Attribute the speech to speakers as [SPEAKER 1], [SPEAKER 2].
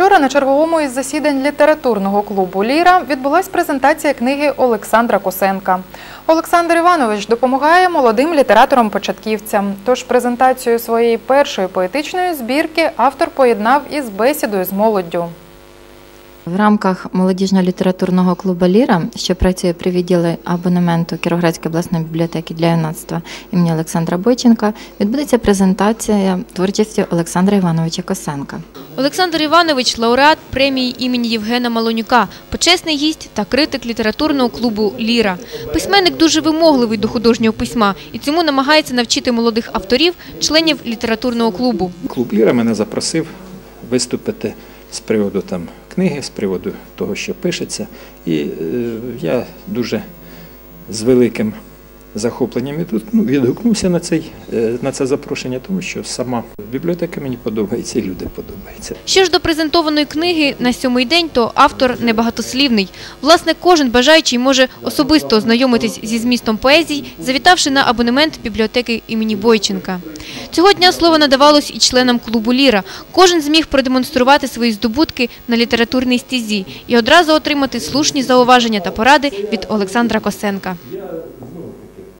[SPEAKER 1] Вчора на черговому із засідань літературного клубу Ліра відбулась презентація книги Олександра Косенка. Олександр Іванович допомагає молодим літераторам-початківцям. Тож презентацію своєї першої поетичної збірки автор поєднав із бесідою з молоддю.
[SPEAKER 2] В рамках молодіжного літературного клубу Ліра, що працює при відділі абонементу Кіровоградської обласної бібліотеки для юнацтва імені Олександра Бойченка, відбудеться презентація творчості Олександра Івановича Косенка.
[SPEAKER 3] Олександр Іванович лауреат премії імені Євгена Малонюка, почесний гість та критик літературного клубу Ліра. Письменник дуже вимогливий до художнього письма і цьому намагається навчити молодих авторів, членів літературного клубу.
[SPEAKER 4] Клуб Ліра мене запросив виступити з приводу там книги, з приводу того, що пишеться. І е, я дуже з великим захопленням відгук- ну, відгукнувся на, цей, е, на це запрошення, тому що сама бібліотека мені подобається і люди подобаються.
[SPEAKER 3] Що ж до презентованої книги на сьомий день, то автор небагатослівний. Власне, кожен бажаючий може особисто ознайомитись зі змістом поезій, завітавши на абонемент бібліотеки імені Бойченка. Цього дня слово надавалось і членам клубу Ліра. Кожен зміг продемонструвати свої здобутки на літературній стезі і одразу отримати слушні зауваження та поради від Олександра Косенка.